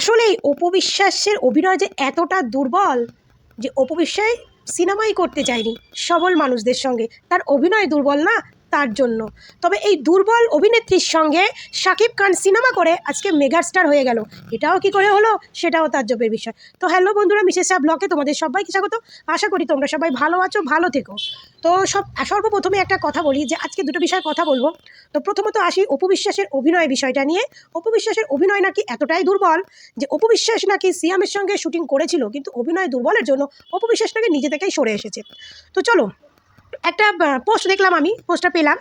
আসলেই অপবিশ্বাসের অভিনয় যে এতটা দুর্বল যে অপবিশ্বাস সিনেমাই করতে চায়নি সবল মানুষদের সঙ্গে। তার অভিনয় দুর্বল না তার জন্য। তবে এই দুর্বল অভিনেত্রীর সঙ্গে শাকিব খান সিনেমা করে আজকে মেগাস্টার হয়ে গেল। এটাও কি করে হলো? সেটাও তাজ্জবের বিষয়। তো হ্যালো বন্ধুরা, মিসেস শাহ ব্লকে তোমাদের সবাইকে স্বাগত। আশা করি তোমরা সবাই ভালো আছো, ভালো থেকো। তো সব, সর্বপ্রথমে একটা কথা বলি যে আজকে দুটো বিষয়ে কথা বলব। তো প্রথমত আসি অপবিশ্বাসের অভিনয় বিষয়টা নিয়ে। অপবিশ্বাসের অভিনয় নাকি এতটাই দুর্বল যে অপবিশ্বাস নাকি সিয়ামের সঙ্গে শুটিং করেছিল, কিন্তু অভিনয় দুর্বলের জন্য অপবিশ্বাস নাকি নিজে থেকেই সরে এসেছে। তো চলো একটা পোস্ট দেখলাম আমি পোস্টটা পেলাম।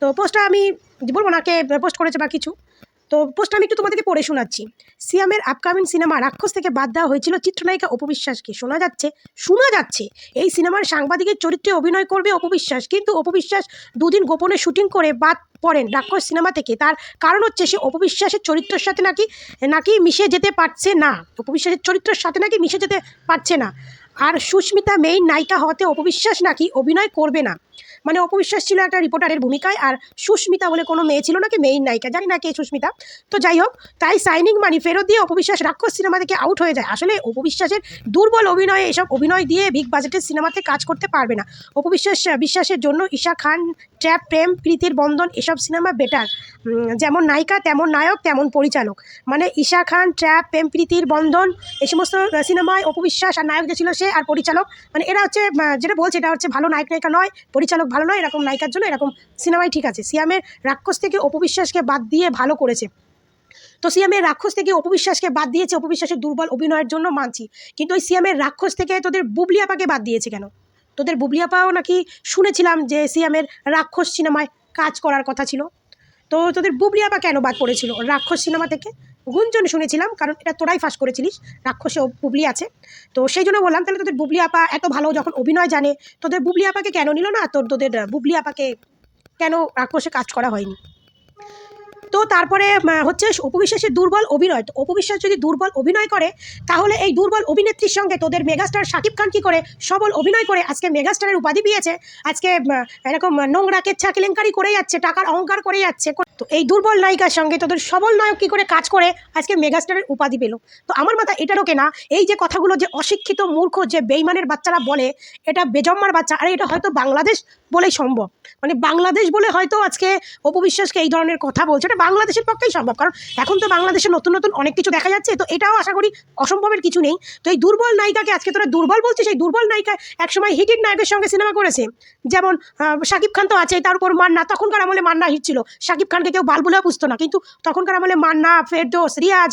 তো পোস্টটা আমি বলব না কে পোস্ট করেছে বা কিছু। তো পোস্টটা আমি একটু তোমাদেরকে পড়ে শোনাচ্ছি। সিয়ামের আপকামিং সিনেমা রাক্ষস থেকে বাদ দেওয়া হয়েছিল চিত্রনায়িকা অপবিশ্বাসকে শোনা যাচ্ছে শোনা যাচ্ছে। এই সিনেমার সাংবাদিকের চরিত্রে অভিনয় করবে অপবিশ্বাস কিন্তু অপবিশ্বাস দুদিন গোপনে শুটিং করে বাদ পড়েন রাক্ষস সিনেমা থেকে। তার কারণ হচ্ছে সে অপবিশ্বাসের চরিত্রের সাথে নাকি নাকি মিশে যেতে পারছে না। অপবিশ্বাসের চরিত্রের সাথে নাকি মিশে যেতে পারছে না। আর সুস্মিতা মেইন নায়িকা হওয়াতে অপবিশ্বাস নাকি অভিনয় করবে না? মানে অপবিশ্বাস ছিল একটা রিপোর্টারের ভূমিকায় আর সুস্মিতা বলে কোনো মেয়ে ছিল নাকি মেইন নায়িকা? জানি না কে সুস্মিতা। তো যাই হোক, তাই সাইনিং মানি ফেরত দিয়ে অপবিশ্বাস রাক্ষস সিনেমা থেকে আউট হয়ে যায়। আসলে অপবিশ্বাসের দুর্বল অভিনয়ে এসব অভিনয় দিয়ে বিগ বাজেটের সিনেমাতে কাজ করতে পারবে না। অপবিশ্বাস, বিশ্বাসের জন্য ঈশা খান ট্র্যাপ প্রেম, প্রীতির বন্ধন এসব সিনেমা বেটার যেমন নায়িকা, তেমন নায়ক, তেমন পরিচালক। মানে ঈশা খান, ট্র্যাপ প্রেম প্রীতির বন্ধন এই সমস্ত সিনেমায় অপবিশ্বাস আর নায়ক যে ছিল সে আর পরিচালক। মানে এরা হচ্ছে যেটা বলছে, এটা হচ্ছে ভালো নায়ক নায়িকা নয়, পরিচালক ভালো নয়, এরকম নায়িকার জন্য এরকম সিনেমাই ঠিক আছে। সিয়ামের রাক্ষস থেকে অপবিশ্বাসকে বাদ দিয়ে ভালো করেছে। তো সিএমের রাক্ষস থেকে অপবিশ্বাসকে বাদ দিয়েছে, অপবিশ্বাসের দুর্বল অভিনয়ের জন্য মানছি। কিন্তু ওই সিএমের রাক্ষস থেকে তোদের বুবলি আপাকে বাদ দিয়েছে কেন? তোদের বুবলিয়াপাও নাকি শুনেছিলাম যে সিএমের রাক্ষস সিনেমায় কাজ করার কথা ছিল। তো তোদের বুবলি আপা কেন বাদ পড়েছিল? রাক্ষস সিনেমা থেকে? গুঞ্জন শুনেছিলাম, কারণ এটা তোরাই ফাঁস করেছিলিস। রাক্ষসে বুবলি আছে। তো সেই জন্য বললাম, তাহলে তোদের বুবলি আপা এত ভালো যখন অভিনয় জানে, তোদের বুবলি আপাকে কেন নিল না? তোর, তোদের বুবলি আপাকে কেন রাক্ষসে কাজ করা হয়নি? তো তারপরে হচ্ছে অপবিশ্বাসের দুর্বল অভিনয়। তো অপবিশ্বাস যদি দুর্বল অভিনয় করে, তাহলে এই দুর্বল অভিনেত্রীর সঙ্গে তোদের মেগাস্টার শাকিব খান কি করে? সবল অভিনয় করে আজকে মেগাস্টারের উপাধি পেয়েছে আজকে এরকম নোংরা কেচ্ছা কেলেঙ্কারি করে যাচ্ছে, টাকার অহংকার করে যাচ্ছে। তো এই দুর্বল নায়িকার সঙ্গে তোদের সবল নায়ক কী করে কাজ করে? আজকে মেগাস্টারের উপাধি পেল। তো আমার মাথা এটা ঢোকে না, এই যে কথাগুলো যে অশিক্ষিত মূর্খ যে বেইমানের বাচ্চারা বলে, এটা বেজম্মার বাচ্চা, আরে এটা হয়তো বাংলাদেশ বলেই সম্ভব। মানে বাংলাদেশ বলে হয়তো আজকে অপবিশ্বাসকে এই ধরনের কথা বলছে। এটা বাংলাদেশের পক্ষেই সম্ভব। কারণ এখন তো বাংলাদেশে নতুন নতুন অনেক কিছু দেখা যাচ্ছে। তো এটাও আশা করি অসম্ভবের কিছু নেই। তো এই দুর্বল নায়িকাকে আজকে তোরা দুর্বল বলছিস, সেই দুর্বল নায়িকা একসময় হিটের নায়কের সঙ্গে সিনেমা করেছে। যেমন শাকিব খান তো আছে তার উপর মান্না। তখনকার আমলে মান্না হিট ছিল। শাকিব খানকে কেউ বাল বলেও বুঝতো না। কিন্তু তখনকার আমলে মান্না, ফেরদোস, রিয়াজ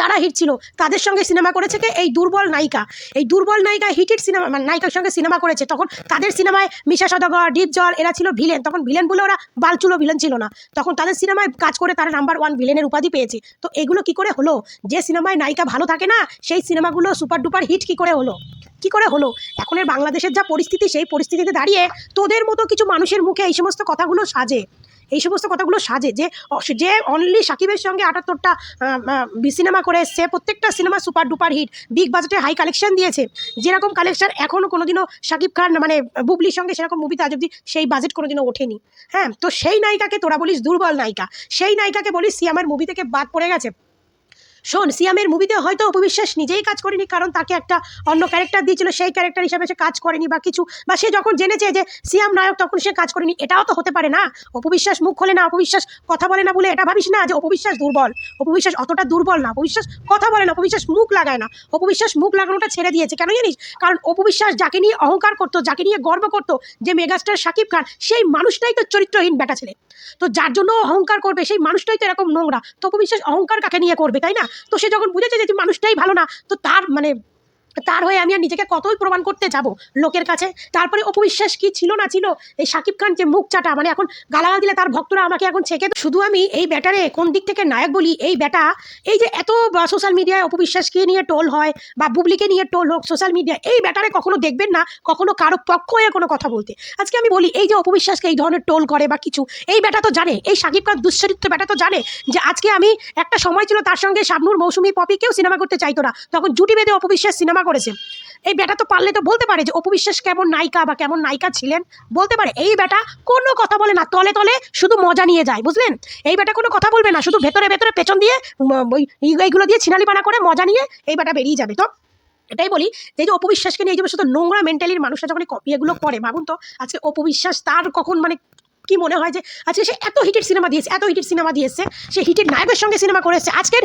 তারা হিট ছিল। তাদের সঙ্গে সিনেমা করেছে কে? এই দুর্বল নায়িকা। এই দুর্বল নায়িকা হিটের সিনেমা মানে নায়িকার সঙ্গে সিনেমা করেছে। তখন তাদের সিনেমায় মিশা সদাগর ডিপ জল, এরা ছিল ভিলেন তখন ভিলেন বলে ওরা বালচুলো ভিলেন ছিল না। তখন তাদের সিনেমায় কাজ করে তারা নাম্বার ওয়ান ভিলেনের উপাধি পেয়েছে। তো এগুলো কি করে হলো? যে সিনেমায় নায়িকা ভালো থাকে না, সেই সিনেমাগুলো সুপার ডুপার হিট কি করে হলো? কি করে হলো? এখনের বাংলাদেশের যা পরিস্থিতি, সেই পরিস্থিতিতে দাঁড়িয়ে তোদের মতো কিছু মানুষের মুখে এই সমস্ত কথাগুলো সাজে। এই সমস্ত কথাগুলো সাজে যে যে অনলি সাকিবের সঙ্গে আটাত্তরটা সিনেমা করে সে প্রত্যেকটা cinema super duper hit big বাজেটে হাই কালেকশন দিয়েছে। যেরকম কালেকশন এখনও কোনোদিনও সাকিব খান মানে বুবলির সঙ্গে সেরকম মুভিতে আজ অব্দি সেই বাজেট কোনোদিনও ওঠেনি। হ্যাঁ তো সেই নায়িকাকে তোরা বলিস দুর্বল নায়িকা, সেই নায়িকাকে বলিস সিয়ামের মুভি থেকে বাদ পড়ে গেছে। শোন, সিয়ামের মুভিতে হয়তো অপবিশ্বাস নিজেই কাজ করেনি, কারণ তাকে একটা অন্য ক্যারেক্টার দিয়েছিল, সেই ক্যারেক্টার হিসাবে সে কাজ করেনি বা কিছু। বা সে যখন জেনেছে যে সিয়াম নায়ক, তখন সে কাজ করেনি, এটাও তো হতে পারে না। অপবিশ্বাস মুখ খোলে না, অপবিশ্বাস কথা বলে না বলে এটা ভাবিস না যে অপবিশ্বাস দুর্বল। অপবিশ্বাস অতটা দুর্বল না, অপবিশ্বাস কথা বলে না, অপবিশ্বাস মুখ লাগায় না। অপবিশ্বাস মুখ লাগানোটা ছেড়ে দিয়েছে, কেন জানিস? কারণ অপবিশ্বাস যাকে নিয়ে অহংকার করতো, যাকে নিয়ে গর্ব করতো যে মেগাস্টার শাকিব খান, সেই মানুষটাই তো চরিত্রহীন বেটা ছেলে। তো যার জন্য অহংকার করবে, সেই মানুষটাই তো এরকম নোংরা। তবু বিশ্বাস, অহংকার কাকে নিয়ে করবে, তাই না? তো সে যখন বুঝেছে যে মানুষটাই ভালো না, তো তার মানে তার হয়ে আমি আর নিজেকে কতই প্রমাণ করতে যাব লোকের কাছে? তারপরে অপবিশ্বাস কি ছিল না ছিল? এই শাকিব খান যে মুখ চাটা মানে এখন গালাগাল দিলে তার ভক্তরা আমাকে এখন ছেকে শুধু আমি এই ব্যাটারে কোন দিক থেকে নায়ক বলি, এই ব্যাটা, এই যে এত সোশ্যাল মিডিয়ায় অপবিশ্বাসকে নিয়ে টোল হয়, বা বুবলিকে নিয়ে টোল হোক সোশ্যাল মিডিয়া এই ব্যাটারে কখনো দেখবেন না, কখনো কারও পক্ষ হয়ে কোনো কথা বলতে। আজকে আমি বলি, এই যে অপবিশ্বাসকে এই ধরনের টোল করে বা কিছু, এই ব্যাটা তো জানে, এই শাকিব খান দুশ্চরিত্র ব্যাটা তো জানে যে আজকে আমি একটা সময় ছিল তার সঙ্গে শাবনুর, মৌসুমি, পপি কেউ সিনেমা করতে চাইতো না। তখন জুটি বেঁধে অপবিশ্বাস সিনেমা করেছে। এই বেটা তো পারলে তো বলতে পারে যে অপবিশ্বাস কেমন নায়িকা বা কেমন নায়িকা ছিলেন? বলতে পারে এই বেটা কোনো কথা বলে না তলে তলে শুধু মজা নিয়ে যায় বুঝলেন? এই বেটা কোনো কথা বলবে না শুধু ভেতরে ভেতরে পেছন দিয়ে ওই এইগুলো দিয়ে ছিনালিপানা করে মজা নিয়ে এই বেটা বেরিয়ে যাবে তো? এটাই বলি যে এই যে অপবিশ্বাসকে নিয়ে এই যে শুধু নোংরা মেন্টালির মানুষরা যখন এগুলো করে ভাবুন তো আজকে অপবিশ্বাস তার কখন মানে কি মনে হয় যে আজকে সে এত হিটের সিনেমা দিয়েছে, এত হিটের সিনেমা দিয়েছে, সে হিটের নায়কের সঙ্গে সিনেমা করেছে। আজকের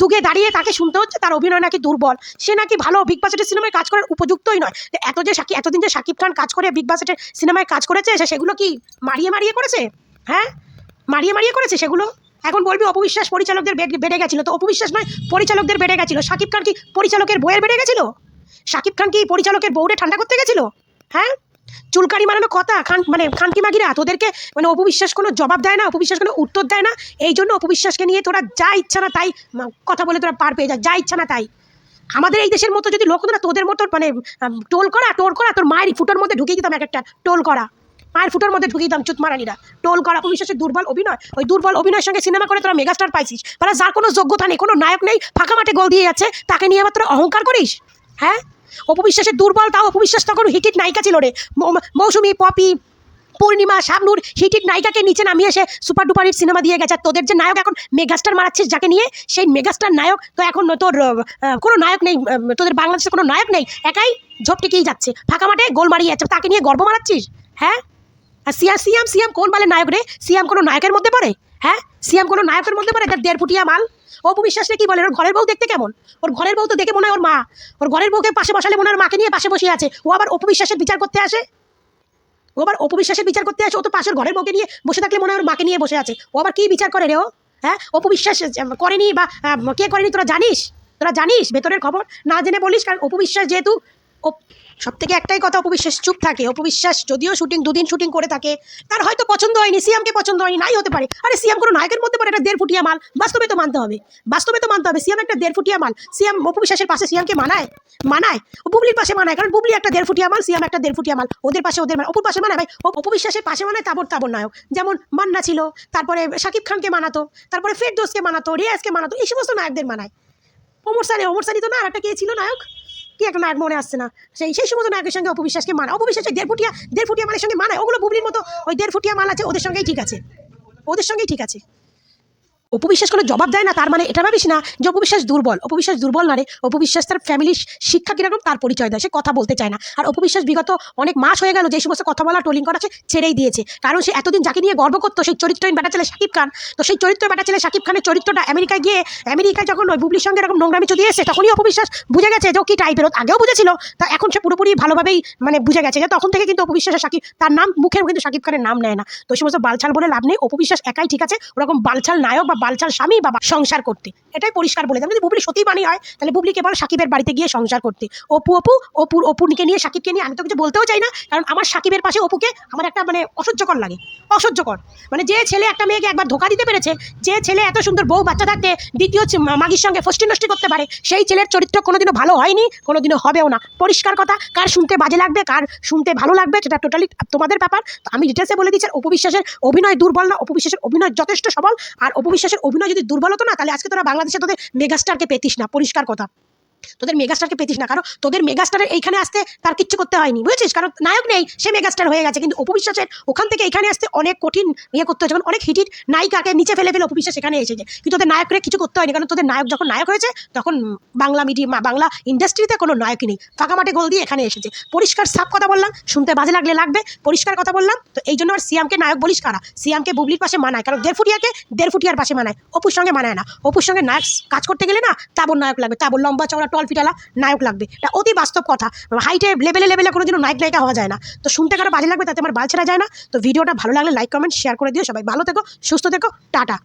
দুগে দাঁড়িয়ে তাকে শুনতে হচ্ছে, তার অভিনয় নাকি দুর্বল। সে নাকি ভালো বিগ বাজেটের সিনেমায় কাজ করার উপযুক্তই নয়। এত যে সাকি, এতদিন যে শাকিব খান কাজ করে বিগ বাজেটের সিনেমায় কাজ করেছে, সে সেগুলো কি মারিয়ে মারিয়ে করেছে? হ্যাঁ? মারিয়ে মারিয়ে করেছে সেগুলো? এখন বলবি অপবিশ্বাস পরিচালকদের বেড়ে গেছিল তো? অপবিশ্বাস নয়, পরিচালকদের বেড়ে গেছিল। শাকিব খান কি পরিচালকের বইয়ের বেড়ে গেছিল? শাকিব খান কি পরিচালকের বউরে ঠান্ডা করতে গেছিল? হ্যাঁ? চুলকানি মারানো কথা? খান মানে খানকি মাগিরা, তোদেরকে মানে অপবিশ্বাস কোনো জবাব দেয় না, অপবিশ্বাস কোনো উত্তর দেয় না। এই জন্য অপবিশ্বাসকে নিয়ে তোরা যা ইচ্ছা না তাই কথা বলে তোরা পার পেয়ে যা যা ইচ্ছা না তাই। আমাদের এই দেশের মতো যদি লোক হতো না, তোদের মতো মানে টোল করা টোল করা, তোর মায়ের ফুটোর মধ্যে ঢুকিয়ে দিতাম এক একটা, টোল করা। মায়ের ফুটোর মধ্যে ঢুকিয়ে দিতাম চুত মারানিরা। টোল করা অপবিশ্বাসের দুর্বল অভিনয়। ওই দুর্বল অভিনয়ের সঙ্গে সিনেমা করে তোরা মেগাস্টার পাইছিস। মানে যার কোনো যোগ্যতা নেই, কোনো নায়ক নেই, ফাঁকা মাঠে গোল দিয়ে যাচ্ছে, তাকে নিয়ে আবার তোরা অহংকার করিস? হ্যাঁ? অপবিশ্বাসের দুর্বল, তাও অপবিশ্বাস তখন হিটিট নায়িকা ছিল রে। মৌসুমী, পপি, পূর্ণিমা, শাবনুর, হিটিট নায়িকাকে নিচে নামিয়ে এসে সুপার ডুপার হিট সিনেমা দিয়ে গেছে। তোদের যে নায়ক এখন মেগাস্টার মারাচ্ছিস যাকে নিয়ে, সেই মেগাস্টার নায়ক তো এখন তোর কোনো নায়ক নেই তোদের বাংলাদেশে কোনো নায়ক নেই, একাই ঝপটিকেই যাচ্ছে। ফাঁকা মাঠে গোল মারিয়ে যাচ্ছে তাকে নিয়ে গর্ব মারাচ্ছিস? হ্যাঁ? আর সিয়াম সিয়াম সিয়াম কোন মালের নায়ক রে? সিয়াম কোনো নায়কের মধ্যে পড়ে? হ্যাঁ? সিয়াম কোনো নায়কের মধ্যে পড়ে? তার দেড় ফুটিয়া মাল। অপবিশ্বাসে কি বলে? ওর ঘরের বউ দেখতে কেমন? ওর ঘরের বউ তো দেখে মনে হয় ওর মা। ওর ঘরের বউকে পাশে বসালে মনে হয় মাকে নিয়ে পাশে বসে আছে। ও আবার অপবিশ্বাসের বিচার করতে আসে? ও আবার অপবিশ্বাসের বিচার করতে আসে? ও তো পাশের ঘরের বউকে নিয়ে বসে থাকলে মনে হয় ওর মাকে নিয়ে বসে আছে। ও আবার কি বিচার করে রে ও? হ্যাঁ? অপবিশ্বাস করেনি বা কে করেনি তোরা জানিস? তোরা জানিস? ভেতরের খবর না জেনে বলিস? কারণ অপবিশ্বাস যেহেতু সব থেকে একটাই কথা, অপবিশ্বাস চুপ থাকে। অপবিশ্বাস যদিও শুটিং দুদিন শুটিং করে থাকে, তার হয়তো পছন্দ হয়নি, সিয়ামকে পছন্দ হয়নি, নাই হতে পারে। আরে, সিয়াম কোনো নায়কের মধ্যে পারে এটা দেড় ফুটিয়া মাল। বাস্তবে তো মানতে হবে। বাস্তবে তো মানতে হবে, সিয়াম একটা দেড় ফুটিয়া মাল। সিয়াম অপবিশ্বাসের পাশে সিয়ামকে মানায়? মানায়। ও বুবলির পাশে মানায়, কারণ বুবলি একটা দেড় ফুটিয়া মাল, সিয়াম একটা দেড় ফুটিয়া মাল। ওদের পাশে ওদের অপুর পাশে মানায়, ভাই। অপবিশ্বাসের পাশে মানায় তাবর তাবর নায়ক। যেমন মান্না ছিল, তারপরে শাকিব খানকে মানাতো, তারপরে ফেরদোসকে মানাতো, রিয়াজকে মানাতো, এই সমস্ত নায়কদের মানায়। ওমর সানি ওমর সানি তো না, আর একটা কে ছিল নায়ক? কি একটা নায়ক মনে আসছে না? সেই সেই সমস্ত নায়কের সঙ্গে অপবিশ্বাসকে মানায়? অপবিশ্বাস দেড় ফুটিয়া দেড় ফুটিয়া মালের সঙ্গে মানায়? ওগুলো বুবলির মতো ওই দেড় ফুটিয়া মাল আছে, ওদের সঙ্গেই ঠিক আছে। ওদের সঙ্গেই ঠিক আছে। অপবিশ্বাস কোনো জবাব দেয় না, তার মানে এটা ভাবিস না যে অপবিশ্বাস দুর্বল। অপবিশ্বাস দুর্বল না রে অপবিশ্বাস তার ফ্যামিলির শিক্ষা কীরকম? তার পরিচয় দেয়। সে কথা বলতে চায় না। আর অপবিশ্বাস বিগত অনেক মাস হয়ে গেল যে সমস্ত কথা বলা টোলিং করা সে ছেড়েই দিয়েছে। কারণ সে এতদিন যাকে নিয়ে গর্ব করতো, সেই চরিত্রহীন বেটা ছেলে শাকিব খান। তো সেই চরিত্র বেটা ছেলে শাকিব খানের চরিত্রটা আমেরিকায় গিয়ে, আমেরিকায় যখন ওই বুবলির সঙ্গে এরকম নোংরামি চলে এসেছে, তখনই অপবিশ্বাস বুঝে গেছে যে ও কি টাইপের আগেও বুঝেছিল, তা এখন সে পুরোপুরি ভালোভাবেই মানে বুঝে গেছে যে তখন থেকে কিন্তু আর শাকিব, তার নাম মুখেও কিন্তু শাকিব খানের নাম নেয় না। তো সমস্ত বালছাল বলে লাভ নেই। অপবিশ্বাস একাই ঠিক আছে। ওরকম বালছাল নায়ক বা বালছাল স্বামী বা সংসার করতে। এটাই পরিষ্কার বলে দেয়। যদি বুবলি সত্যি বাণী হয়, তাহলে বুবলিকে বল সাকিবের বাড়িতে গিয়ে সংসার করতে। অপু অপু অপুর অপুনিকে নিয়ে, সাকিবকে নিয়ে, আমি তো কিছু বলতেও চাই না, কারণ আমার সাকিবের পাশে অপুকে আমার একটা মানে অসহ্যকর লাগে। অসহ্যকর। মানে যে ছেলে একটা মেয়েকে একবার ধোকা দিতে পেরেছে, যে ছেলে এত সুন্দর বউ বাচ্চা থাকতে দ্বিতীয় মাগির সঙ্গে ফষ্টি নষ্টি করতে পারে, সেই ছেলের চরিত্র কোনোদিনও ভালো হয়নি, কোনোদিনও হবেও না। পরিষ্কার কথা, কার শুনতে বাজে লাগবে, কার শুনতে ভালো লাগবে, সেটা টোটালি তোমাদের ব্যাপার। আমি ডিটেলসে বলে দিচ্ছি অপবিশ্বাসের অভিনয় দুর্বল না অপবিশ্বাসের অভিনয় যথেষ্ট সবল, আর অপবিশ্বাসের অভিনয় যদি দুর্বল হতো না, তাহলে আজকে তোরা বাংলাদেশে তোদের মেগাস্টারকে পেতিস না। পরিষ্কার কথা। তোদের মেগাস্টারকে পেতিস না, কারণ তোদের মেগাস্টারের এইখানে আসতে তার কিচ্ছু করতে হয়নি, বুঝেছিস? কারণ নায়ক নেই, সে মেগাস্টার হয়ে গেছে। কিন্তু অপবিশ্বাসের ওখান থেকে এখানে আসতে অনেক কঠিন ইয়ে করতে হয়েছে কারণ অনেক হিটিট নায়িকাকে নিচে ফেলে ফেলে অপবিশ্বাস এখানে এসেছে। কিন্তু তোদের নায়করে কিছু করতে হয়নি, কারণ তোদের নায়ক যখন নায়ক হয়েছে, তখন বাংলা মিডিয়াম বাংলা ইন্ডাস্ট্রিতে কোনো নায়কই নেই। ফাঁকা মাঠে গোল দিয়ে এখানে এসেছে। পরিষ্কার সাপ কথা বললাম, শুনতে বাজে লাগলে লাগবে, পরিষ্কার কথা বললাম। তো এই জন্য আর সিয়ামকে নায়ক বলিস কারা? সিয়ামকে বুবলির পাশে মানায়, কারণ দেড় ফুটিয়াকে দেড় ফুটিয়ার পাশে মানায়, অপুর সঙ্গে মানায় না। অপুর সঙ্গে নায়ক কাজ করতে গেলে না, তাবর নায়ক লাগবে, তাবর লম্বা চওড়া টল ফিটালা নায়ক লাগবে। এটা অতি বাস্তব কথা। হাইটে লেভেলে লেভেলে কোনোদিনও নায়ক নায়িকা হওয়া যায় না। তো শুনতে কারও বাজে লাগবে তাতে আমার বাল ছেড়া যায় না। তো ভিডিওটা ভালো লাগলে লাইক কমেন্ট শেয়ার করে দিও। সবাই ভালো থেকো, সুস্থ থেকো, টাটা।